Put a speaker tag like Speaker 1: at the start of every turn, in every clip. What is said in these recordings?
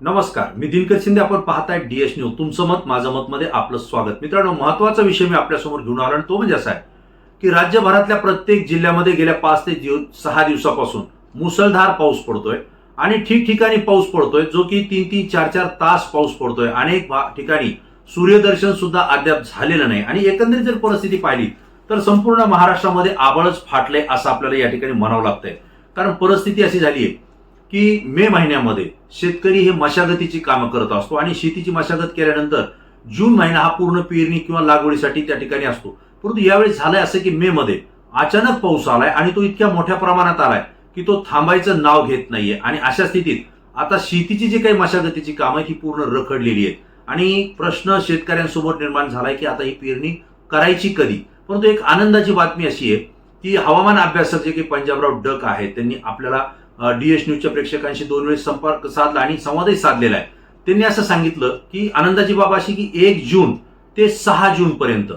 Speaker 1: नमस्कार मी दिनकर शिंदे. आपण पाहताय डीएस न्यूज तुमचं मत माझं मत मध्ये आपलं स्वागत. मित्रांनो महत्त्वाचा विषय मी आपल्यासमोर घेऊन आलो आणि तो म्हणजे असा आहे की राज्यभरातल्या प्रत्येक जिल्ह्यामध्ये गेल्या पाच ते सहा दिवसापासून मुसळधार पाऊस पडतोय आणि ठिकठिकाणी पाऊस पडतोय जो की तीन तीन चार चार तास पाऊस पडतोय. अनेक ठिकाणी सूर्यदर्शन सुद्धा अद्याप झालेलं नाही. आणि एकंदरीत जर परिस्थिती पाहिली तर संपूर्ण महाराष्ट्रामध्ये आबळच फाटले असं आपल्याला या ठिकाणी म्हणावं लागतंय. कारण परिस्थिती अशी झाली आहे की मे महिन्यामध्ये शेतकरी हे मशागतीची कामं करत असतो आणि शेतीची मशागत केल्यानंतर जून महिना हा पूर्ण पेरणी किंवा लागवडीसाठी त्या ठिकाणी असतो. परंतु यावेळी झालंय असं की मे मध्ये अचानक पाऊस आलाय आणि तो इतक्या मोठ्या प्रमाणात आलाय की तो थांबायचं नाव घेत नाहीये. आणि अशा स्थितीत आता शेतीची जी काही मशागतीची कामं आहे ही पूर्ण रखडलेली आहेत. आणि प्रश्न शेतकऱ्यांसमोर निर्माण झालाय की आता ही पेरणी करायची कधी? परंतु एक आनंदाची बातमी अशी आहे की हवामान अभ्यासक जे काही पंजाबराव डक आहेत त्यांनी आपल्याला डीएस न्यूजच्या प्रेक्षकांशी दोन वेळेस संपर्क साधला आणि संवादही साधलेला आहे. त्यांनी असं सांगितलं की आनंदाची बाब अशी की एक जून ते सहा जून पर्यंत.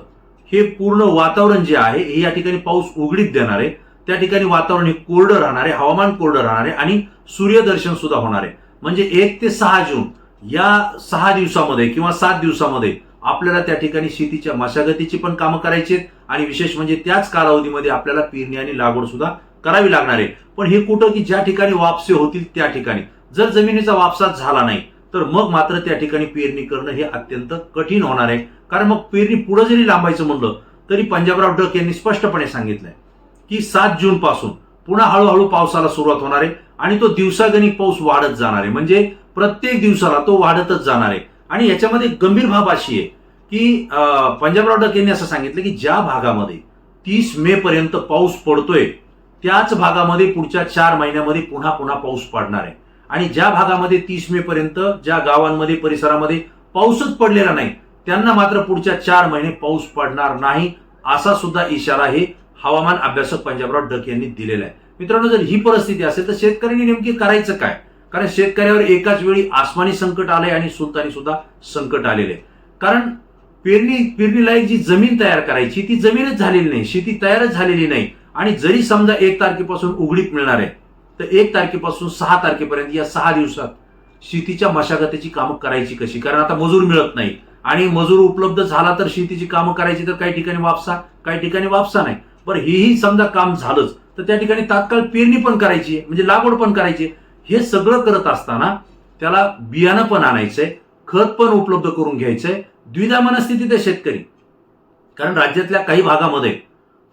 Speaker 1: हे पूर्ण वातावरण जे आहे हे या ठिकाणी पाऊस उघडीत देणार आहे. त्या ठिकाणी वातावरण हे कोरडं राहणार आहे हवामान कोरडं राहणार आहे आणि सूर्यदर्शन सुद्धा होणार आहे. म्हणजे एक ते सहा जून या सहा दिवसामध्ये किंवा सात दिवसामध्ये आपल्याला त्या ठिकाणी शेतीच्या मशागतीची पण कामं करायची आहेत. आणि विशेष म्हणजे त्याच कालावधीमध्ये आपल्याला पेरणी आणि लागवड सुद्धा करावी लागणार आहे. पण हे कुठं की ज्या ठिकाणी वापसे होतील त्या ठिकाणी. जर जमिनीचा वापसा झाला नाही तर मग मात्र त्या ठिकाणी पेरणी करणं हे अत्यंत कठीण होणार आहे. कारण मग पेरणी पुढे जरी लांबायचं म्हणलं तरी पंजाबराव डक यांनी स्पष्टपणे सांगितलंय की सात जून पासून पुन्हा हळूहळू पावसाला सुरुवात होणार आहे आणि तो दिवसागणिक पाऊस वाढत जाणार आहे. म्हणजे प्रत्येक दिवसाला तो वाढतच जाणार आहे. आणि याच्यामध्ये गंभीर बाब अशी आहे की पंजाबराव डक यांनी असं सांगितलं की ज्या भागामध्ये तीस मे पर्यंत पाऊस पडतोय त्याच भागामध्ये पुढच्या चार महिन्यामध्ये पुन्हा पुन्हा पाऊस पडणार आहे. आणि ज्या भागामध्ये तीस मे पर्यंत ज्या गावांमध्ये परिसरामध्ये पाऊसच पडलेला नाही त्यांना मात्र पुढच्या चार महिने पाऊस पडणार नाही असा सुद्धा इशारा हे हवामान अभ्यासक पंजाबराव डक यांनी दिलेला आहे. मित्रांनो जर ही परिस्थिती असेल तर शेतकऱ्यांनी नेमकी करायचं काय? कारण शेतकऱ्यावर एकाच वेळी आसमानी संकट आलंय आणि सुलतानी सुद्धा संकट आलेले कारण पेरणी पेरणीलायक जी जमीन तयार करायची ती जमीनच झालेली नाही शेती तयारच झालेली नाही. आणि जरी समजा एक तारखेपासून उघडीत मिळणार आहे तर एक तारखेपासून सहा तारखेपर्यंत या सहा दिवसात शेतीच्या मशागतीची कामं करायची कशी? कारण आता मजूर मिळत नाही आणि मजूर उपलब्ध झाला तर शेतीची कामं करायची तर काही ठिकाणी वापसा काही ठिकाणी वापसा नाही. पण हेही समजा काम झालंच तर त्या ठिकाणी तात्काळ पेरणी पण करायची म्हणजे लागवड पण करायची हे सगळं करत असताना त्याला बियाणं पण आणायचंय खत पण उपलब्ध करून घ्यायचंय द्विधा मनस्थितीत आहे शेतकरी. कारण राज्यातल्या काही भागामध्ये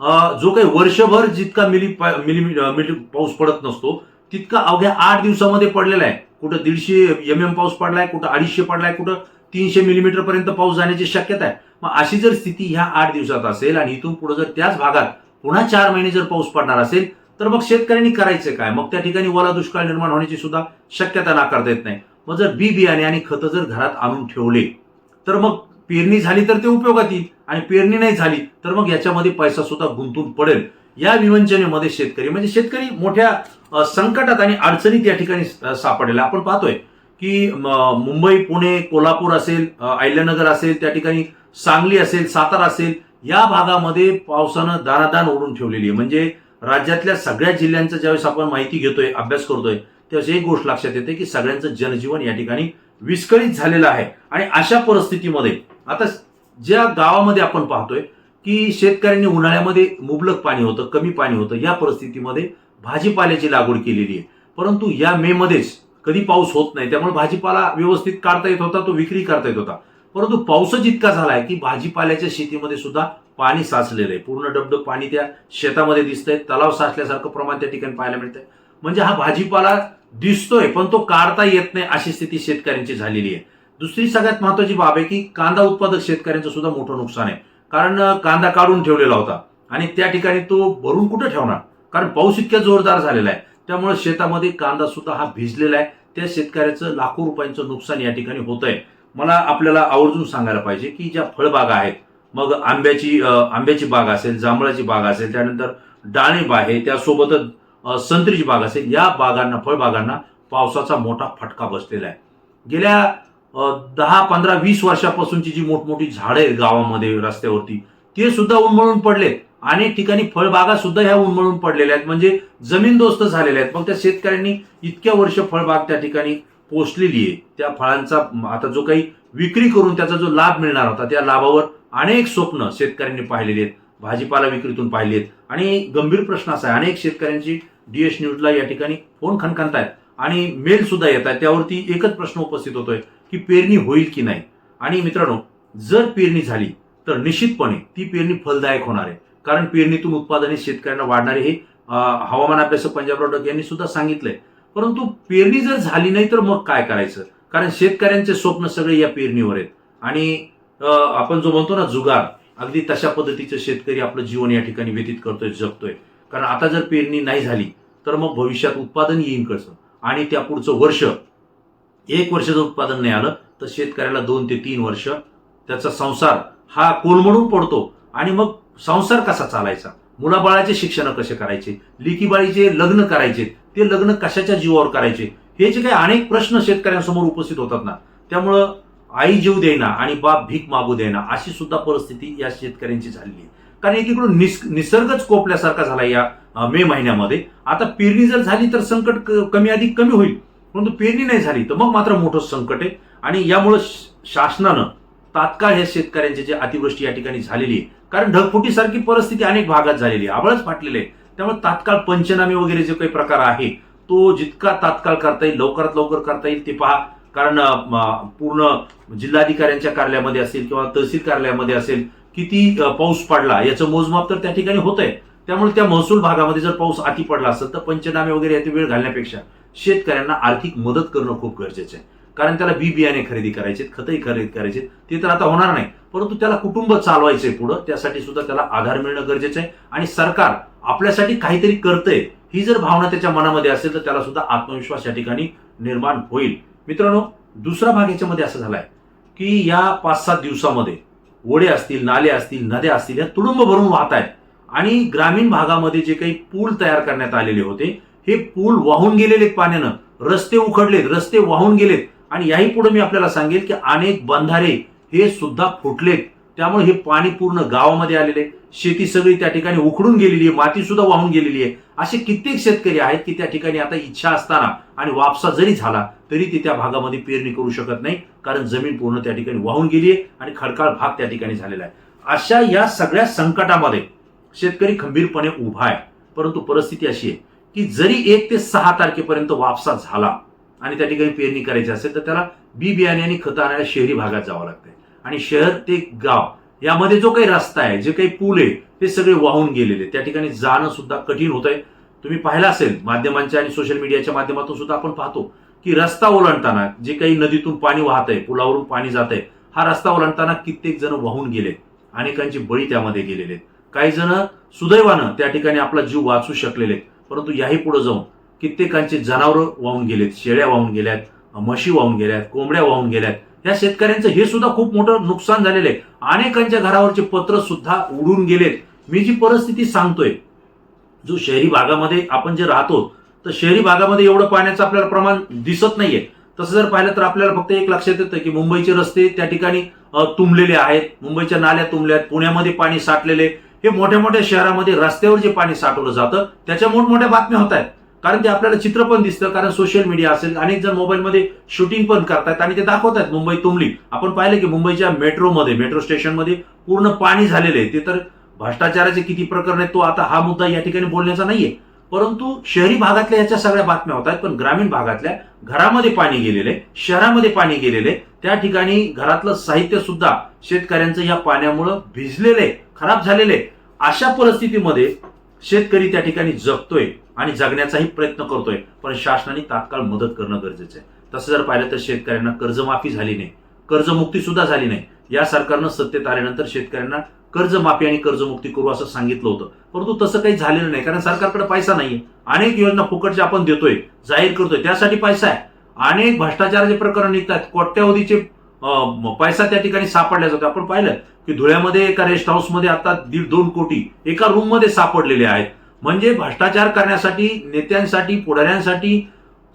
Speaker 1: जो काही वर्षभर जितका मिली मिली मिली पाऊस पडत नसतो तितका अवघ्या आठ दिवसामध्ये पडलेला आहे. कुठं दीडशे एम एम पाऊस पडलाय कुठं अडीचशे पडलाय कुठं तीनशे मिलीमीटर पर्यंत पाऊस जाण्याची शक्यता आहे. मग अशी जर स्थिती ह्या आठ दिवसात असेल आणि इथून पुढे जर त्याच भागात पुन्हा चार महिने जर पाऊस पडणार असेल तर मग शेतकऱ्यांनी करायचं काय? मग त्या ठिकाणी ओला दुष्काळ निर्माण होण्याची सुद्धा शक्यता नाकारता येत नाही. मग जर बी बियाणे आणि खतं जर घरात आणून ठेवले तर मग पेरणी झाली तर ते उपयोगात येईल. आणि पेरणी नाही झाली तर मग याच्यामध्ये पैसा सुद्धा गुंतून पडेल. या विवंचनेमध्ये शेतकरी म्हणजे शेतकरी मोठ्या संकटात आणि अडचणीत या ठिकाणी सापडलेला. आपण पाहतोय की मुंबई पुणे कोल्हापूर असेल अहिल्यानगर असेल त्या ठिकाणी सांगली असेल सातारा असेल या भागामध्ये पावसानं दानादान ओढून ठेवलेली आहे. म्हणजे राज्यातल्या सगळ्या जिल्ह्यांचं ज्यावेळेस आपण माहिती घेतोय अभ्यास करतोय त्यावेळेस एक गोष्ट लक्षात येते की सगळ्यांचं जनजीवन या ठिकाणी विस्कळीत झालेलं आहे. आणि अशा परिस्थितीमध्ये आता ज्या गावामध्ये आपण पाहतोय की शेतकऱ्यांनी उन्हाळ्यामध्ये मुबलक पाणी होतं कमी पाणी होतं या परिस्थितीमध्ये भाजीपाल्याची लागवड केलेली आहे. परंतु या मे मध्येच कधी पाऊस होत नाही त्यामुळे भाजीपाला व्यवस्थित काढता येत होता तो विक्री करता येत होता. परंतु पाऊसच इतका झालाय की भाजीपाल्याच्या शेतीमध्ये सुद्धा पाणी साचलेलं आहे. पूर्ण डबडब पाणी त्या शेतामध्ये दिसतंय तलाव साचल्यासारखं प्रमाण त्या ठिकाणी पाहायला मिळतंय. म्हणजे हा भाजीपाला दिसतोय पण तो काढता येत नाही अशी स्थिती शेतकऱ्यांची झालेली आहे. दुसरी सगळ्यात महत्वाची बाब आहे की कांदा उत्पादक शेतकऱ्यांचं सुद्धा मोठं नुकसान आहे. कारण कांदा काढून ठेवलेला होता आणि त्या ठिकाणी तो भरून कुठे ठेवणार? कारण पाऊस इतक्या जोरदार झालेला आहे. त्यामुळे शेतामध्ये कांदा सुद्धा हा भिजलेला आहे. त्या शेतकऱ्याचं लाखो रुपयांचं नुकसान या ठिकाणी होत आहे मला आपल्याला आवर्जून सांगायला पाहिजे की ज्या फळबागा आहेत मग आंब्याची आंब्याची बाग असेल जांभळाची बाग असेल त्यानंतर डाळिंब आहे त्यासोबतच संत्रीची बाग असेल या बागांना फळबागांना पावसाचा मोठा फटका बसलेला आहे. गेल्या दहा पंधरा वीस वर्षापासूनची जी मोठमोठी झाडं आहेत गावामध्ये रस्त्यावरती ते सुद्धा उन्मळून पडलेत. अनेक ठिकाणी फळबागा सुद्धा ह्या उन्मळून पडलेल्या आहेत. म्हणजे जमीनदोस्त झालेल्या आहेत. मग त्या शेतकऱ्यांनी इतक्या वर्ष फळबाग त्या ठिकाणी पोचलेली आहे. त्या फळांचा आता जो काही विक्री करून त्याचा जो लाभ मिळणार होता त्या लाभावर अनेक स्वप्न शेतकऱ्यांनी पाहिलेली आहेत. भाजीपाला विक्रीतून पाहिली आहेत. आणि गंभीर प्रश्न असा आहे अनेक शेतकऱ्यांची डीएस न्यूजला या ठिकाणी फोन खणखणतायत. आणि मेल सुद्धा येत आहे त्यावरती एकच प्रश्न उपस्थित होतोय. की पेरणी होईल की नाही. आणि मित्रांनो जर पेरणी झाली तर निश्चितपणे ती पेरणी फलदायक होणार आहे. कारण पेरणीतून उत्पादने शेतकऱ्यांना वाढणारे हे हवामान अभ्यासक पंजाब रोडक यांनी सुद्धा सांगितलंय. परंतु पेरणी जर झाली नाही तर मग काय करायचं? कारण शेतकऱ्यांचे स्वप्न सगळे या पेरणीवर आहेत. आणि आपण जो म्हणतो ना जुगार अगदी तशा पद्धतीचं शेतकरी आपलं जीवन या ठिकाणी व्यतीत करतोय जगतोय. कारण आता जर पेरणी नाही झाली तर मग भविष्यात उत्पादन येईन कसं? आणि त्या पुढचं वर्ष एक वर्षाचं उत्पादन नाही आलं तर शेतकऱ्याला दोन ते तीन वर्ष. त्याचा संसार हा कोलमडून पडतो. आणि मग संसार कसा चालायचा? मुलाबाळाचे शिक्षण कसे करायचे? लिकीबाळीचे लग्न करायचे? ते लग्न कशाच्या जीवावर करायचे? हे जे काही अनेक प्रश्न शेतकऱ्यांसमोर उपस्थित होतात ना त्यामुळं आई जीव देईना आणि बाप भीक मागू देईना अशी सुद्धा परिस्थिती या शेतकऱ्यांची झालेली आहे. कारण एकीकडून निस निसर्गच कोपल्यासारखा झाला या मे महिन्यामध्ये. आता पेरणी जर झाली तर संकट कमी अधिक कमी होईल. परंतु पेरणी नाही झाली तर मग मात्र मोठं संकट आहे. आणि यामुळं शासनानं तात्काळ या शेतकऱ्यांची जे अतिवृष्टी या ठिकाणी झालेली आहे कारण ढगफुटीसारखी परिस्थिती अनेक भागात झालेली आहे. आबळच फाटलेले आहे. त्यामुळे तात्काळ पंचनामे वगैरे जे काही प्रकार आहे तो जितका तात्काळ करता येईल लवकरात लवकर करता येईल ते पहा. कारण पूर्ण जिल्हाधिकाऱ्यांच्या कार्यालयामध्ये असेल किंवा तहसील कार्यालयामध्ये असेल किती पाऊस पडला याचं मोजमाप तर त्या ठिकाणी होत आहे त्यामुळे त्या महसूल भागामध्ये जर पाऊस अति पडला असेल तर पंचनामे वगैरे याची वेळ घालण्यापेक्षा शेतकऱ्यांना आर्थिक मदत करणं खूप गरजेचं आहे. कारण त्याला बी बियाणे खरेदी करायचे खतही खरेदी करायचे ते तर आता होणार नाही. परंतु त्याला कुटुंब चालवायचंय पुढं. त्यासाठी सुद्धा त्याला आधार मिळणं गरजेचं आहे. आणि सरकार आपल्यासाठी काहीतरी करतंय. ही जर भावना त्याच्या मनामध्ये असेल तर त्याला सुद्धा आत्मविश्वास या ठिकाणी निर्माण होईल. मित्रांनो दुसरा भाग याच्यामध्ये असा झालाय की या पाच सात दिवसामध्ये ओढे असतील नाले असतील नद्या असतील या तुडुंब भरून वाहत आहेत आणि ग्रामीण भागामध्ये जे काही पूल तयार करण्यात आलेले होते हे पूल वाहून गेलेले पाण्यानं. रस्ते उखडलेत रस्ते वाहून गेलेत. आणि याही पुढे मी आपल्याला सांगेल की अनेक बंधारे हे सुद्धा फुटलेत. त्यामुळे हे पाणी पूर्ण गावामध्ये आलेले शेती सगळी त्या ठिकाणी उखडून गेलेली आहे. माती सुद्धा वाहून गेलेली आहे. असे कित्येक शेतकरी आहेत की त्या ठिकाणी आता इच्छा असताना आणि वापसा जरी झाला तरी ते त्या भागामध्ये पेरणी करू शकत नाही. कारण जमीन पूर्ण त्या ठिकाणी वाहून गेली आहे आणि खडकाळ भाग त्या ठिकाणी झालेला आहे. अशा या सगळ्या संकटामध्ये शेतकरी खंबीरपणे उभा आहे. परंतु परिस्थिती अशी आहे की जरी एक ते सहा तारखेपर्यंत वापसा झाला आणि त्या ठिकाणी पेरणी करायची असेल तर त्याला बी बियाणे आणि खतं आणायला शहरी भागात जावं लागतंय. आणि शहर ते गाव यामध्ये जो काही रस्ता आहे जे काही पूल आहे ते सगळे वाहून गेलेले त्या ठिकाणी जाणं सुद्धा कठीण होत आहे तुम्ही पाहिलं असेल माध्यमांच्या आणि सोशल मीडियाच्या माध्यमातून सुद्धा आपण पाहतो की रस्ता ओलांडताना जे काही नदीतून पाणी वाहत आहे पुलावरून पाणी जात आहे हा रस्ता ओलांडताना कित्येक जण वाहून गेले अनेकांची बळी त्यामध्ये गेलेले आहेत. काही जण सुदैवानं त्या ठिकाणी आपला जीव वाचू शकलेले आहेत. परंतु याही पुढे जाऊन कित्येकांचे जनावरं वाहून गेलेत शेळ्या वाहून गेल्यात म्हशी वाहून गेल्यात कोंबड्या वाहून गेल्यात. या शेतकऱ्यांचं हे सुद्धा खूप मोठं नुकसान झालेलं आहे. अनेकांच्या घरावरचे पत्र सुद्धा उडून गेलेत. मी जी परिस्थिती सांगतोय जो शहरी भागामध्ये आपण जे राहतो तर शहरी भागामध्ये एवढं पाण्याचं आपल्याला प्रमाण दिसत नाहीये. तसं जर पाहिलं तर आपल्याला फक्त एक लक्षात येतं की मुंबईचे रस्ते त्या ठिकाणी तुंबलेले आहेत. मुंबईच्या नाल्या तुंबल्या आहेत पुण्यामध्ये पाणी साठलेले हे मोठ्या मोठ्या शहरामध्ये रस्त्यावर जे पाणी साठवलं जातं त्याच्या मोठमोठ्या बातम्या होत आहेत. कारण ते आपल्याला चित्र पण दिसतं कारण सोशल मीडिया असेल अनेक जण मोबाईलमध्ये शूटिंग पण करतायत आणि ते दाखवतात मुंबई तुंबली आपण पाहिलं की मुंबईच्या मेट्रोमध्ये मेट्रो स्टेशनमध्ये पूर्ण पाणी झालेले आहे. ते तर भ्रष्टाचाराचे किती प्रकरण आहेत तो आता हा मुद्दा या ठिकाणी बोलण्याचा नाहीये. परंतु शहरी भागातल्या याच्या सगळ्या बातम्या होत आहेत पण ग्रामीण भागातल्या घरामध्ये पाणी गेलेले शहरामध्ये पाणी गेलेले त्या ठिकाणी घरातलं साहित्य सुद्धा शेतकऱ्यांचं या पाण्यामुळं आहे. खराब झालेले अशा परिस्थितीमध्ये शेतकरी त्या ठिकाणी जगतोय आणि जगण्याचाही प्रयत्न करतोय. पण शासनाने तात्काळ मदत करणं गरजेचं आहे. तसं जर पाहिलं तर शेतकऱ्यांना कर्जमाफी झाली नाही. कर्जमुक्ती सुद्धा झाली नाही. या सरकारनं सत्तेत आल्यानंतर शेतकऱ्यांना कर्जमाफी आणि कर्जमुक्ती करू असं सांगितलं होतं. परंतु तसं काही झालेलं नाही. कारण सरकारकडे पैसा नाहीये. अनेक योजना फुकटच्या आपण देतोय जाहीर करतोय. त्यासाठी पैसा आहे. अनेक भ्रष्टाचाराचे प्रकरण निघतात कोट्यावधीचे पैसा त्या ठिकाणी सापडल्या जातो आपण पाहिलं की धुळ्यामध्ये एका रेस्ट हाऊसमध्ये आता दीड दोन कोटी एका रूममध्ये सापडलेले आहेत. म्हणजे भ्रष्टाचार करण्यासाठी नेत्यांसाठी पुढाऱ्यांसाठी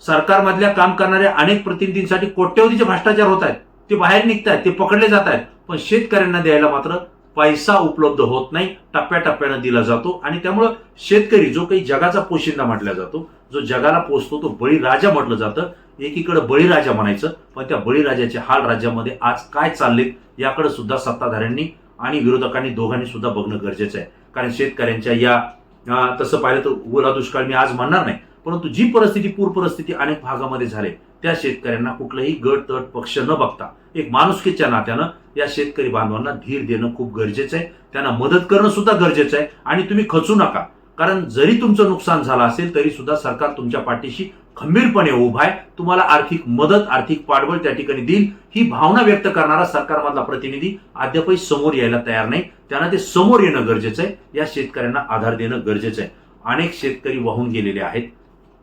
Speaker 1: सरकारमधल्या काम करणाऱ्या अनेक प्रतिनिधींसाठी कोट्यवधीचे भ्रष्टाचार होत आहेत. ते बाहेर निघत आहेत ते पकडले जात आहेत पण शेतकऱ्यांना द्यायला मात्र पैसा उपलब्ध होत नाही टप्प्याटप्प्यानं दिला जातो आणि त्यामुळं शेतकरी जो काही जगाचा पोशिंदा म्हटला जातो जो जगाला पोचतो तो बळीराजा म्हटलं जातं. एकीकडे बळीराजा म्हणायचं पण त्या बळीराजाचे हाल राज्यामध्ये आज काय चाललेत याकडे सुद्धा सत्ताधाऱ्यांनी आणि विरोधकांनी दोघांनी सुद्धा बघणं गरजेचं आहे. कारण शेतकऱ्यांच्या या तसं पाहिलं तर ओला दुष्काळ मी आज म्हणणार नाही परंतु जी परिस्थिती पूर परिस्थिती अनेक भागामध्ये झाले त्या शेतकऱ्यांना कुठलाही गट तट पक्ष न बघता एक माणुसकीच्या नात्यानं या शेतकरी बांधवांना धीर देणं खूप गरजेचं आहे. त्यांना मदत करणं सुद्धा गरजेचं आहे. आणि तुम्ही खचू नका. कारण जरी तुमचं नुकसान झालं असेल तरी सुद्धा सरकार तुमच्या पाठीशी खंबीरपणे उभा आहे. तुम्हाला आर्थिक मदत आर्थिक पाठबळ त्या ठिकाणी देईल. ही भावना व्यक्त करणारा सरकारमधला प्रतिनिधी अद्यापही समोर यायला तयार नाही. त्यांना ते समोर येणं गरजेचं आहे. या शेतकऱ्यांना आधार देणं गरजेचं आहे. अनेक शेतकरी वाहून गेलेले आहेत.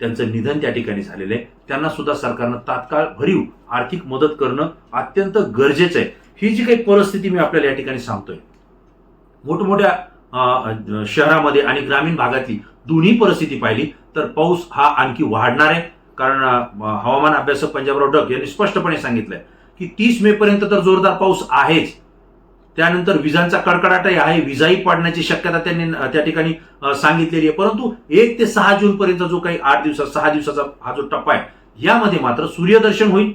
Speaker 1: त्यांचं निधन त्या ठिकाणी झालेलं आहे. त्यांना सुद्धा सरकारनं तात्काळ भरीव आर्थिक मदत करणं अत्यंत गरजेचं आहे. ही जी काही परिस्थिती मी आपल्याला या ठिकाणी सांगतोय मोठमोठ्या शहरामध्ये आणि ग्रामीण भागातली दोन्ही परिस्थिती पाहिली तर पाऊस हा आणखी वाढणार आहे. कारण हवामान अभ्यासक पंजाबराव डग यांनी स्पष्टपणे सांगितलंय की तीस मे पर्यंत तर जोरदार पाऊस आहेच. त्यानंतर विजांचा कडकडाटही आहे. विजाही पडण्याची शक्यता त्यांनी त्या ठिकाणी सांगितलेली आहे. परंतु एक ते सहा जून पर्यंत जो काही आठ दिवसा सहा दिवसाचा हा जो टप्पा आहे यामध्ये मात्र सूर्यदर्शन होईल.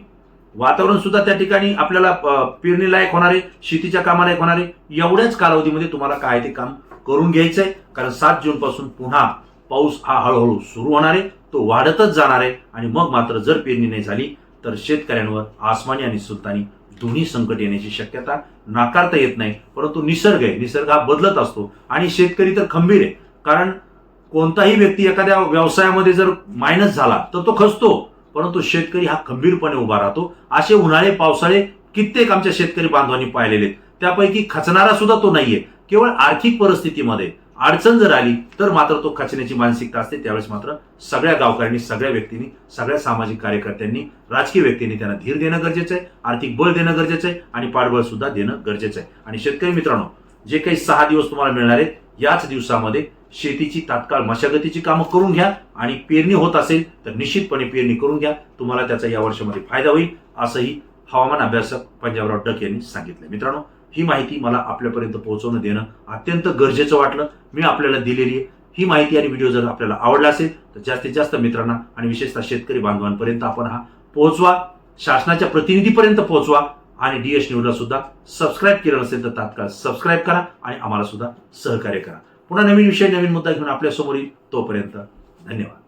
Speaker 1: वातावरण सुद्धा त्या ठिकाणी आपल्याला पेरणी पेरणीलायक होणार आहे शेतीच्या कामालायक होणार आहे. एवढ्याच कालावधीमध्ये तुम्हाला काय ते काम करून घ्यायचंय कारण सात जून पासून पुन्हा पाऊस हा हळूहळू सुरू होणार आहे. तो वाढतच जाणार आहे. आणि मग मात्र जर पेरणी नाही झाली तर शेतकऱ्यांवर आसमानी आणि सुलतानी दोन्ही संकट येण्याची शक्यता नाकारता येत नाही परंतु निसर्ग आहे. निसर्ग हा बदलत असतो. आणि शेतकरी तर खंबीर आहे. कारण कोणताही व्यक्ती एखाद्या व्यवसायामध्ये जर मायनस झाला तर तो खचतो. परंतु शेतकरी हा खंबीरपणे उभा राहतो. असे उन्हाळे पावसाळे कित्येक आमच्या शेतकरी बांधवांनी पाहिलेले आहेत. त्यापैकी खचणारा सुद्धा तो नाहीये. केवळ आर्थिक परिस्थितीमध्ये. अडचण जर आली तर मात्र तो खचण्याची मानसिकता असते. त्यावेळेस मात्र सगळ्या गावकऱ्यांनी सगळ्या व्यक्तींनी सगळ्या सामाजिक कार्यकर्त्यांनी राजकीय व्यक्तींनी त्यांना धीर देणं गरजेचं आहे आर्थिक बळ देणं गरजेचं आहे आणि पाठबळ सुद्धा देणं गरजेचं आहे. आणि शेतकरी मित्रांनो जे काही सहा दिवस तुम्हाला मिळणार आहेत याच दिवसामध्ये शेतीची तात्काळ मशागतीची कामं करून घ्या आणि पेरणी होत असेल तर निश्चितपणे पेरणी करून घ्या. तुम्हाला त्याचा या वर्षामध्ये फायदा होईल असंही हवामान अभ्यासक पंजाबराव डक यांनी सांगितलं मित्रांनो ही माहिती मला आपल्यापर्यंत पोहोचवणं देणं अत्यंत गरजेचं वाटलं. मी आपल्याला दिलेली आहे. ही माहिती आणि व्हिडिओ जर आपल्याला आवडला असेल तर जास्तीत जास्त मित्रांना आणि विशेषतः शेतकरी बांधवांपर्यंत आपण हा पोहोचवा. शासनाच्या प्रतिनिधीपर्यंत पोहोचवा. आणि डी एस न्यूजला सुद्धा सबस्क्राईब केलं नसेल तर तात्काळ सबस्क्राईब करा आणि आम्हाला सुद्धा सहकार्य करा. पुन्हा नवीन विषय नवीन मुद्दा घेऊन आपल्यासमोर येईल तोपर्यंत धन्यवाद.